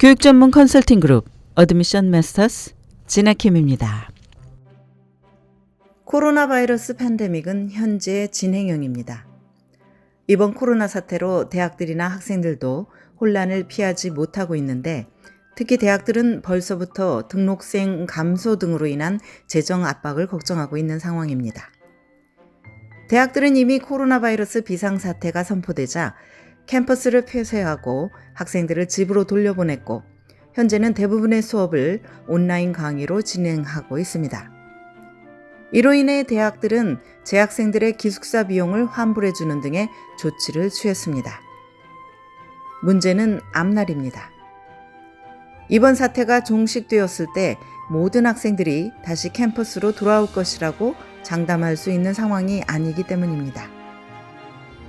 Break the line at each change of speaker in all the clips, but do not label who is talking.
교육 전문 컨설팅 그룹 어드미션 마스터스 진아킴입니다. 코로나 바이러스 팬데믹은 현재 진행형입니다. 이번 코로나 사태로 대학들이나 학생들도 혼란을 피하지 못하고 있는데 특히 대학들은 벌써부터 등록생 감소 등으로 인한 재정 압박을 걱정하고 있는 상황입니다. 대학들은 이미 코로나 바이러스 비상사태가 선포되자 캠퍼스를 폐쇄하고 학생들을 집으로 돌려보냈고 현재는 대부분의 수업을 온라인 강의로 진행하고 있습니다. 이로 인해 대학들은 재학생들의 기숙사 비용을 환불해 주는 등의 조치를 취했습니다. 문제는 앞날입니다. 이번 사태가 종식되었을 때 모든 학생들이 다시 캠퍼스로 돌아올 것이라고 장담할 수 있는 상황이 아니기 때문입니다.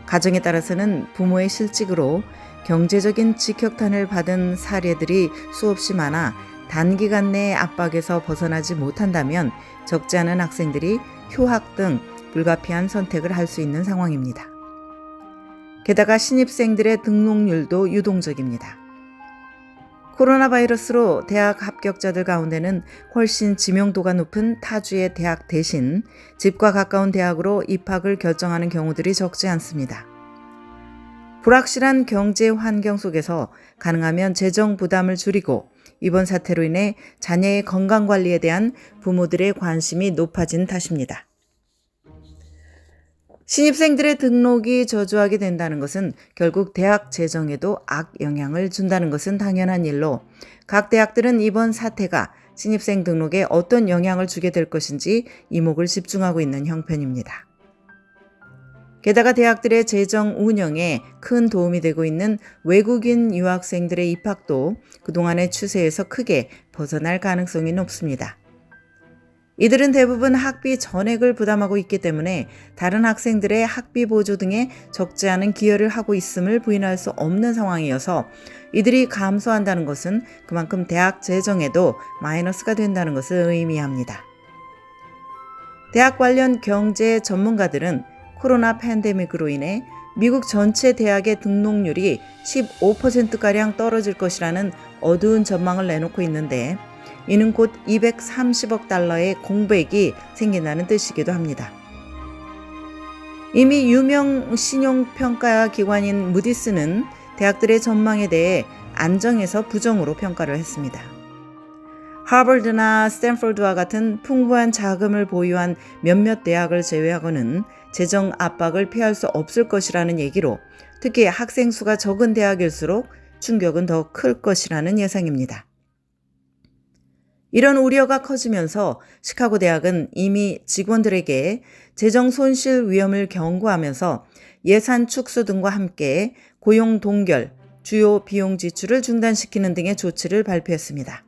가정에 따라서는 부모의 실직으로 경제적인 직격탄을 받은 사례들이 수없이 많아 단기간 내에 압박에서 벗어나지 못한다면 적지 않은 학생들이 휴학 등 불가피한 선택을 할 수 있는 상황입니다. 게다가 신입생들의 등록률도 유동적입니다. 코로나 바이러스로 대학 합격자들 가운데는 훨씬 지명도가 높은 타주의 대학 대신 집과 가까운 대학으로 입학을 결정하는 경우들이 적지 않습니다. 불확실한 경제 환경 속에서 가능하면 재정 부담을 줄이고 이번 사태로 인해 자녀의 건강 관리에 대한 부모들의 관심이 높아진 탓입니다. 신입생들의 등록이 저조하게 된다는 것은 결국 대학 재정에도 악 영향을 준다는 것은 당연한 일로 각 대학들은 이번 사태가 신입생 등록에 어떤 영향을 주게 될 것인지 이목을 집중하고 있는 형편입니다. 게다가 대학들의 재정 운영에 큰 도움이 되고 있는 외국인 유학생들의 입학도 그동안의 추세에서 크게 벗어날 가능성이 높습니다. 이들은 대부분 학비 전액을 부담하고 있기 때문에 다른 학생들의 학비 보조 등에 적지 않은 기여를 하고 있음을 부인할 수 없는 상황이어서 이들이 감소한다는 것은 그만큼 대학 재정에도 마이너스가 된다는 것을 의미합니다. 대학 관련 경제 전문가들은 코로나 팬데믹으로 인해 미국 전체 대학의 등록률이 15%가량 떨어질 것이라는 어두운 전망을 내놓고 있는데 이는 곧 230억 달러의 공백이 생긴다는 뜻이기도 합니다. 이미 유명 신용평가 기관인 무디스는 대학들의 전망에 대해 안정에서 부정으로 평가를 했습니다. 하버드나 스탠포드와 같은 풍부한 자금을 보유한 몇몇 대학을 제외하고는 재정 압박을 피할 수 없을 것이라는 얘기로 특히 학생 수가 적은 대학일수록 충격은 더 클 것이라는 예상입니다. 이런 우려가 커지면서 시카고 대학은 이미 직원들에게 재정 손실 위험을 경고하면서 예산 축소 등과 함께 고용 동결, 주요 비용 지출을 중단시키는 등의 조치를 발표했습니다.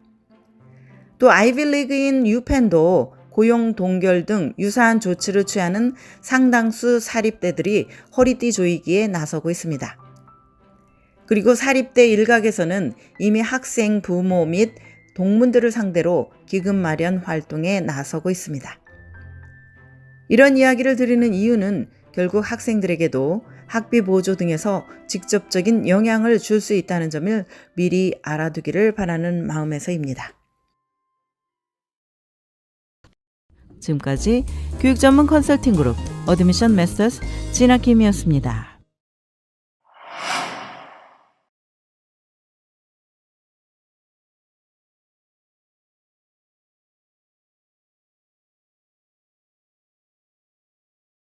또 아이빌리그인 유펜도 고용 동결 등 유사한 조치를 취하는 상당수 사립대들이 허리띠 조이기에 나서고 있습니다. 그리고 사립대 일각에서는 이미 학생 부모 및 동문들을 상대로 기금 마련 활동에 나서고 있습니다. 이런 이야기를 드리는 이유는 결국 학생들에게도 학비 보조 등에서 직접적인 영향을 줄 수 있다는 점을 미리 알아두기를 바라는 마음에서입니다. 지금까지 교육 전문 컨설팅 그룹 어드미션 메서스 진아킴이었습니다.